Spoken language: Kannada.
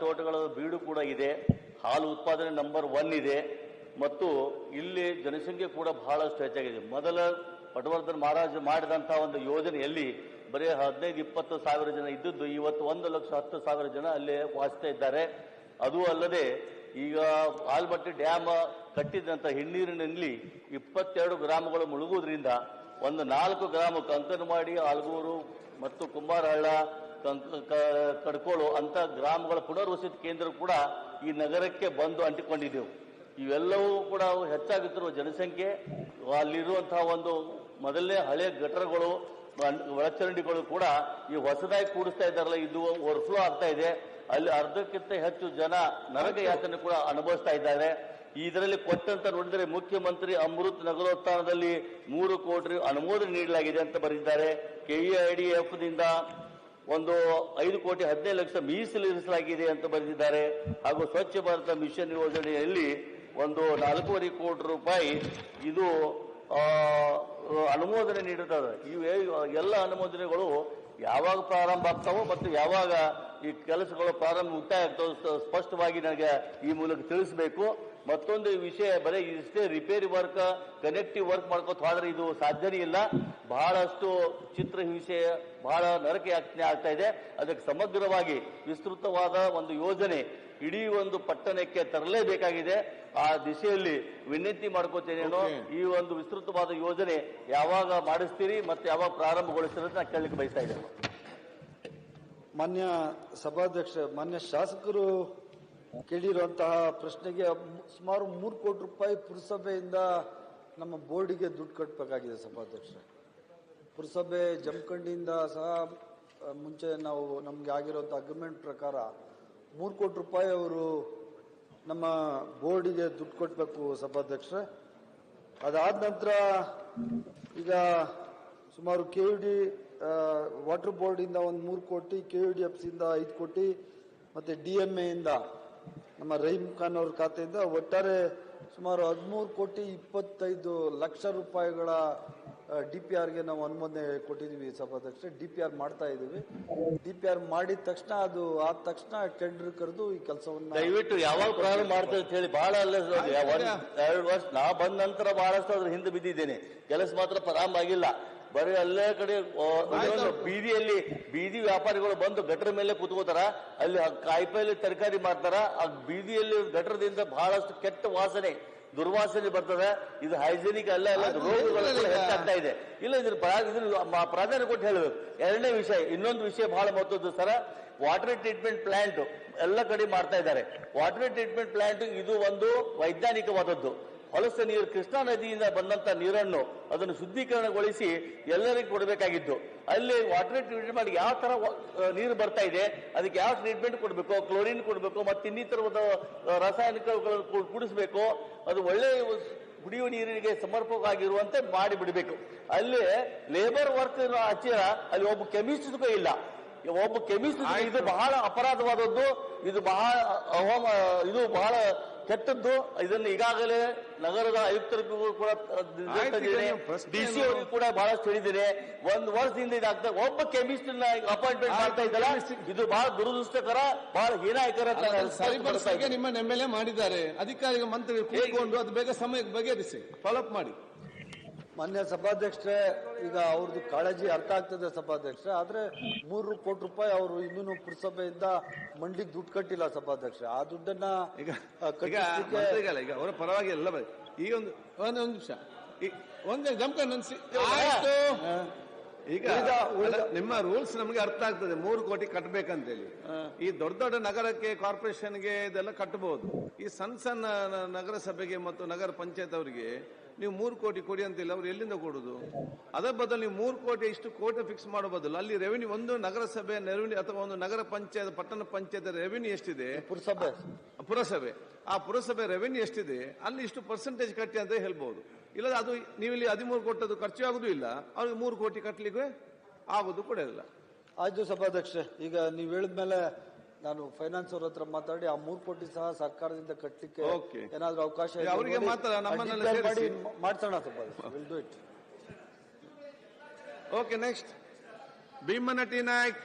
ತೋಟಗಳ ಬೀಡು ಕೂಡ ಇದೆ, ಹಾಲು ಉತ್ಪಾದನೆ ನಂಬರ್ ಒನ್ ಇದೆ, ಮತ್ತು ಇಲ್ಲಿ ಜನಸಂಖ್ಯೆ ಕೂಡ ಬಹಳಷ್ಟು ಹೆಚ್ಚಾಗಿದೆ. ಮೊದಲ ಪಟವರ್ಧನ್ ಮಹಾರಾಜ ಮಾಡಿದಂತಹ ಒಂದು ಯೋಜನೆಯಲ್ಲಿ ಬರೀ ಹದಿನೈದು, ಇಪ್ಪತ್ತು ಸಾವಿರ ಜನ ಇದ್ದದ್ದು, ಇವತ್ತು ಒಂದು ಲಕ್ಷ ಹತ್ತು ಸಾವಿರ ಜನ ಅಲ್ಲಿ ವಾಸಿಸ್ತಾ ಇದ್ದಾರೆ. ಅದು ಅಲ್ಲದೆ ಈಗ ಆಲ್ಬಟ್ಟಿ ಡ್ಯಾಮ್ ಕಟ್ಟಿದಂತ ಹಿನ್ನೀರಿನಲ್ಲಿ ಇಪ್ಪತ್ತೆರಡು ಗ್ರಾಮಗಳು ಮುಳುಗುವುದರಿಂದ ಒಂದು ನಾಲ್ಕು ಗ್ರಾಮ ಕಂಕನವಾಡಿ ಆಲ್ಗೂರು ಮತ್ತು ಕುಂಬಾರಹಳ್ಳ ಕಂಕ ಕ- ಕಡ್ಕೋಳು ಅಂತ ಗ್ರಾಮಗಳ ಪುನರ್ವಸತಿ ಕೇಂದ್ರ ಕೂಡ ಈ ನಗರಕ್ಕೆ ಬಂದು ಅಂಟಿಕೊಂಡಿದ್ದೆವು. ಇವೆಲ್ಲವೂ ಕೂಡ ಹೆಚ್ಚಾಗುತ್ತಿರುವ ಜನಸಂಖ್ಯೆ, ಅಲ್ಲಿರುವಂತಹ ಒಂದು ಮೊದಲನೇ ಹಳೆ ಗಟರಗಳು ಒಳಚರಂಡಿಗಳು ಕೂಡ ಈ ಹೊಸದಾಗಿ ಕೂಡಿಸ್ತಾ ಇದ್ದಾರಲ್ಲ, ಇದು ಓವರ್ಫ್ಲೋ ಆಗ್ತಾ ಇದೆ. ಅಲ್ಲಿ ಅರ್ಧಕ್ಕಿಂತ ಹೆಚ್ಚು ಜನ ನರಕ ಯಾತನೆ ಕೂಡ ಅನುಭವಿಸ್ತಾ ಇದ್ದಾರೆ. ಇದರಲ್ಲಿ ಕೊಟ್ಟಂತ ನೋಡಿದರೆ ಮುಖ್ಯಮಂತ್ರಿ ಅಮೃತ್ ನಗರೋತ್ಥಾನದಲ್ಲಿ ಮೂರು ಕೋಟಿ ಅನುಮೋದನೆ ನೀಡಲಾಗಿದೆ ಅಂತ ಬರೆದಿದ್ದಾರೆ. ಕೆಇಐಡಿಎಫ್ ದಿಂದ ಒಂದು ಐದು ಕೋಟಿ ಹದಿನೈದು ಲಕ್ಷ ಮೀಸಲಿರಿಸಲಾಗಿದೆ ಅಂತ ಬರೆದಿದ್ದಾರೆ. ಹಾಗೂ ಸ್ವಚ್ಛ ಭಾರತ ಮಿಷನ್ ಯೋಜನೆಯಲ್ಲಿ ಒಂದು ನಾಲ್ಕೂವರೆ ಕೋಟಿ ರೂಪಾಯಿ ಇದು ಅನುಮೋದನೆ ನೀಡುತ್ತದೆ. ಇವು ಎಲ್ಲ ಅನುಮೋದನೆಗಳು ಯಾವಾಗ ಪ್ರಾರಂಭ ಆಗ್ತಾವೋ ಮತ್ತು ಯಾವಾಗ ಈ ಕೆಲಸಗಳು ಪ್ರಾರಂಭ ಆಗ್ತಾವೋ ಸ್ಪಷ್ಟವಾಗಿ ನನಗೆ ಈ ಮೂಲಕ ತಿಳಿಸಬೇಕು. ಮತ್ತೊಂದು ವಿಷಯ ಬರೀ ಇಷ್ಟೇ ರಿಪೇರಿ ವರ್ಕ್ ಕನೆಕ್ಟಿವ್ ವರ್ಕ್ ಮಾಡ್ಕೋತ ಹೋದ್ರೆ ಇದು ಸಾಧ್ಯನೇ ಇಲ್ಲ. ಬಹಳಷ್ಟು ಚಿತ್ರ ಹಿಂಸೆ ಬಹಳ ನರಕ ಯಾಚನೆ ಆಗ್ತಾ ಇದೆ. ಅದಕ್ಕೆ ಸಮಗ್ರವಾಗಿ ವಿಸ್ತೃತವಾದ ಒಂದು ಯೋಜನೆ ಇಡೀ ಒಂದು ಪಟ್ಟಣಕ್ಕೆ ತರಲೇಬೇಕಾಗಿದೆ. ಆ ದಿಶೆಯಲ್ಲಿ ವಿನಂತಿ ಮಾಡ್ಕೋತೇನೆ ಈ ಒಂದು ವಿಸ್ತೃತವಾದ ಯೋಜನೆ ಯಾವಾಗ ಮಾಡಿಸ್ತೀರಿ ಮತ್ತೆ ಯಾವಾಗ ಪ್ರಾರಂಭಗೊಳಿಸ್ತೀರಿ ಅಂತ ನಾನು ಕೇಳಲಿಕ್ಕೆ ಬಯಸ್ತಾ ಇದ್ದೇನೆ. ಮಾನ್ಯ ಸಭಾಧ್ಯಕ್ಷ, ಮಾನ್ಯ ಶಾಸಕರು ಕೇಳಿರುವಂತಹ ಪ್ರಶ್ನೆಗೆ ಸುಮಾರು ಮೂರು ಕೋಟಿ ರೂಪಾಯಿ ಪುರಸಭೆಯಿಂದ ನಮ್ಮ ಬೋರ್ಡಿಗೆ ದುಡ್ಡು ಕಟ್ಟಬೇಕಾಗಿದೆ ಸಭಾಧ್ಯಕ್ಷ. ಪುರಸಭೆ ಜಮಖಂಡಿಯಿಂದ ಸಹ ಮುಂಚೆ ನಾವು ನಮಗೆ ಆಗಿರುವಂಥ ಅಗ್ರಿಮೆಂಟ್ ಪ್ರಕಾರ ಮೂರು ಕೋಟಿ ರೂಪಾಯಿ ಅವರು ನಮ್ಮ ಬೋರ್ಡಿಗೆ ದುಡ್ಡು ಕೊಟ್ಟಬೇಕು ಸಭಾಧ್ಯಕ್ಷ. ಅದಾದ ನಂತರ ಈಗ ಸುಮಾರು ಕೆ ಯು ಡಿ ವಾಟರ್ ಬೋರ್ಡಿಂದ ಒಂದು ಮೂರು ಕೋಟಿ ಕೆ ಯು ಡಿ ಎಫ್ ಐದು ಕೋಟಿ ಮತ್ತೆ ಡಿ ಎಂ ಎಯಿಂದ ನಮ್ಮ ರಹೀಮ್ ಖಾನ್ ಅವ್ರ ಖಾತೆಯಿಂದ ಒಟ್ಟಾರೆ ಸುಮಾರು ಹದಿಮೂರು ಕೋಟಿ ಇಪ್ಪತ್ತೈದು ಲಕ್ಷ ರೂಪಾಯಿಗಳ ಡಿ ಪಿ ಆರ್ಗೆ ನಾವು ಅನುಮೋದನೆ ಕೊಟ್ಟಿದ್ದೀವಿ ಸಭಾಧ್ಯಕ್ಷ ಡಿ ಪಿ ಆರ್ ಮಾಡ್ತಾ ಇದ್ದೀವಿ. ಡಿ ಪಿ ಆರ್ ಮಾಡಿದ ತಕ್ಷಣ ಅದು ಆದ ತಕ್ಷಣ ಟೆಂಡರ್ ಕರೆದು ಈ ಕೆಲಸವನ್ನು ದಯವಿಟ್ಟು ಯಾವಾಗ ಪ್ರಾರಂಭ ಮಾಡ್ತೇವೆ ಅಂತ ಹೇಳಿ ಬಹಳ ಅಲ್ಲ ಎರಡು ವರ್ಷ ನಾ ಬಂದ ನಂತರ ಬಹಳಷ್ಟು ಅದ್ರ ಹಿಂದೆ ಬಿದ್ದಿದ್ದೇನೆ. ಕೆಲಸ ಮಾತ್ರ ಪ್ರಾರಂಭ ಆಗಿಲ್ಲ. ಬರೀ ಅಲ್ಲೇ ಕಡೆ ಬೀದಿಯಲ್ಲಿ ಬೀದಿ ವ್ಯಾಪಾರಿಗಳು ಬಂದು ಗಟರ ಮೇಲೆ ಕೂತ್ಕೋತಾರ. ಅಲ್ಲಿ ಕಾಯಿಪಲ್ಲೆ ತರಕಾರಿ ಮಾಡ್ತಾರ ಆ ಬೀದಿಯಲ್ಲಿ ಗಟರದಿಂದ ಬಹಳಷ್ಟು ಕೆಟ್ಟ ವಾಸನೆ ದುರ್ವಾಸನೆ ಬರ್ತದೆ. ಇದು ಹೈಜೆನಿಕ್ ಅಲ್ಲ ಅಲ್ಲ ರೋಗಗಳು ಹೆಚ್ಚಾಗ್ತಾ ಇದೆ. ಇಲ್ಲ ಇದ್ರ ಪ್ರಾಧಾನ್ಯ ಕೊಟ್ಟು ಹೇಳಬೇಕು ಎರಡನೇ ವಿಷಯ ಇನ್ನೊಂದು ವಿಷಯ ಬಹಳ ಮಹತ್ವದ್ದು ಸರ. ವಾಟರ್ ಟ್ರೀಟ್ಮೆಂಟ್ ಪ್ಲಾಂಟ್ ಎಲ್ಲ ಕಡೆ ಮಾಡ್ತಾ ಇದ್ದಾರೆ. ವಾಟರ್ ಟ್ರೀಟ್ಮೆಂಟ್ ಪ್ಲಾಂಟ್ ಇದು ಒಂದು ವೈಜ್ಞಾನಿಕವಾದದ್ದು. ಹೊಲಸ ನೀರು ಕೃಷ್ಣಾ ನದಿಯಿಂದ ಬಂದಂತ ನೀರನ್ನು ಅದನ್ನು ಶುದ್ಧೀಕರಣಗೊಳಿಸಿ ಎಲ್ಲರಿಗೂ ಕೊಡಬೇಕಾಗಿತ್ತು. ಅಲ್ಲಿ ವಾಟರ್ ಟ್ರೀಟ್ಮೆಂಟ್ ಮಾಡಿ ಯಾವ ತರ ನೀರು ಬರ್ತಾ ಇದೆ ಅದಕ್ಕೆ ಯಾವ ಟ್ರೀಟ್ಮೆಂಟ್ ಕೊಡಬೇಕು ಕ್ಲೋರಿನ್ ಕೊಡಬೇಕು ಮತ್ತೆ ಇನ್ನಿತರವಾದ ರಾಸಾಯನಿಕ ರಾಸಾಯನಿಕಗಳು ಕೂ- ಅದು ಒಳ್ಳೆ ಕುಡಿಯುವ ನೀರಿಗೆ ಸಮರ್ಪಕವಾಗಿರುವಂತೆ ಮಾಡಿ ಬಿಡಬೇಕು ಅಲ್ಲಿ ಲೇಬರ್ ವರ್ಕ್ ಹಚ್ಚಿರ ಅಲ್ಲಿ ಒಬ್ಬ ಕೆಮಿಸ್ಟ್ ಇಲ್ಲ. ಒಬ್ಬ ಕೆಮಿಸ್ಟ್ ಇದು ಬಹಳ ಅಪರಾಧವಾದದ್ದು ಇದು ಬಹಳ ಇದು ಬಹಳ ಕೆಟ್ಟದ್ದು ಇದನ್ನು ಈಗಾಗಲೇ ನಗರದ ಆಯುಕ್ತರಿಗೂ ಕೂಡ ಆಯ್ತು, ಈಗ ನೀವು ಪ್ರಶ್ನೆ ಡಿ ಸಿ ಅವರಿಗೂ ಕೂಡ ಬಹಳಷ್ಟು ಹೇಳಿದ್ದೀನಿ. ಒಂದು ವರ್ಷದಿಂದ ಇದಾಗ್ತಾ ಒಬ್ಬ ಕೆಮಿಸ್ಟ್ ಅಪಾಯಿಂಟ್ಮೆಂಟ್ ಮಾಡ್ತಾ ಇದ್ದಲ್ಲ ಇದು ಬಹಳ ದುರದೃಷ್ಟಕರ ಬಹಳ ಹೀನಾಯಕರ ನಿಮ್ಮ ಎಂ ಎಲ್ ಎ ಮಾಡಿದ್ದಾರೆ. ಅಧಿಕಾರಿಗಳು ಮಂತ್ರಿ ಕೂತ್ಕೊಂಡು ಅದು ಬೇಗ ಸಮಯಕ್ಕೆ ಬಗೆಹರಿಸಿ. ಫಾಲೋಅಪ್ ಮಾಡಿ. ಮಾನ್ಯ ಸಭಾಧ್ಯಕ್ಷರೇ ಈಗ ಅವ್ರದ್ದು ಕಾಳಜಿ ಅರ್ಥ ಆಗ್ತದೆ ಸಭಾಧ್ಯಕ್ಷ ಆದ್ರೆ ಮೂರು ಕೋಟಿ ರೂಪಾಯಿ ಅವರು ಇನ್ನೂ ಪುರಸಭೆಯಿಂದ ಮಂಡಿ ದುಡ್ಡು ಕಟ್ಟಿಲ್ಲ ಸಭಾಧ್ಯಕ್ಷ ಆ ದುಡ್ಡನ್ನ ಈಗ ಅವರ ಪರವಾಗಿ ಎಲ್ಲ ಈಗ ಒಂದು ಒಂದು ನಿಮಿಷ. ಒಂದು ಜಂಕ ನನ್ಸಿ. ಈಗ ನಿಮ್ಮ ರೂಲ್ಸ್ ನಮಗೆ ಅರ್ಥ ಆಗ್ತದೆ ಮೂರು ಕೋಟಿ ಕಟ್ಟಬೇಕಂತೇಳಿ ಈ ದೊಡ್ಡ ದೊಡ್ಡ ನಗರಕ್ಕೆ ಕಾರ್ಪೊರೇಷನ್ಗೆ ಇದೆಲ್ಲ ಕಟ್ಟಬಹುದು ಈ ಸಣ್ಣ ಸಣ್ಣ ನಗರಸಭೆಗೆ ಮತ್ತು ನಗರ ಪಂಚಾಯತ್ ಅವರಿಗೆ ನೀವು ಮೂರು ಕೋಟಿ ಕೊಡಿ ಅಂತಿಲ್ಲ ಅವ್ರು ಎಲ್ಲಿಂದ ಕೊಡುದು? ಅದರ ಬದಲು ನೀವು ಮೂರು ಕೋಟಿ ಇಷ್ಟು ಕೋಟಿ ಫಿಕ್ಸ್ ಮಾಡೋ ಬದಲು ಅಲ್ಲಿ ರೆವಿನ್ಯೂ ಒಂದು ನಗರಸಭೆ ರೆವಿನ್ಯೂ ಅಥವಾ ಒಂದು ನಗರ ಪಂಚಾಯತ್ ಪಟ್ಟಣ ಪಂಚಾಯತ್ ರೆವಿನ್ಯೂ ಎಷ್ಟಿದೆ? ಪುರಸಭೆ. ಪುರಸಭೆ. ಆ ಪುರಸಭೆ ರೆವೆನ್ಯೂ ಎಷ್ಟಿದೆ? ಅಲ್ಲಿ ಇಷ್ಟು ಪರ್ಸೆಂಟೇಜ್ ಕಟ್ಟಿ ಅಂತ ಹೇಳ್ಬಹುದು ಇಲ್ಲ ಅದು ನೀವು ಇಲ್ಲಿ ಹದಿಮೂರು ಕೊಟ್ಟದ್ದು ಖರ್ಚು ಆಗುದು ಇಲ್ಲ. ಅವ್ರಿಗೆ ಮೂರು ಕೋಟಿ ಕಟ್ಟಲಿಕ್ಕೆ ಆಗುದು ಕೂಡ ಇಲ್ಲ. ಆಯ್ತು ಸಭಾಧ್ಯಕ್ಷ ಈಗ ನೀವು ಹೇಳಿದ್ಮೇಲೆ ನಾನು ಫೈನಾನ್ಸ್ ಅವ್ರ ಹತ್ರ ಮಾತಾಡಿ ಆ ಮೂರು ಕೋಟಿ ಸಹ ಸರ್ಕಾರದಿಂದ ಕಟ್ಟಲಿಕ್ಕೆ Okay. ಏನಾದ್ರೂ ಅವಕಾಶ ಇದೆ ಅವ್ರಿಗೆ ನೋಡಿ, ಮಾತ್ರ ಆ ನಮ್ಮನ್ನೆಲ್ಲ ಮಾಡಿ ಸೇರಿಸಿ. ಮ- ಮಾಡ್ಸೋಣ ಸಭಾಧ್ಯಕ್ಷ will do it okay next ಭೀಮನಟಿ Nayak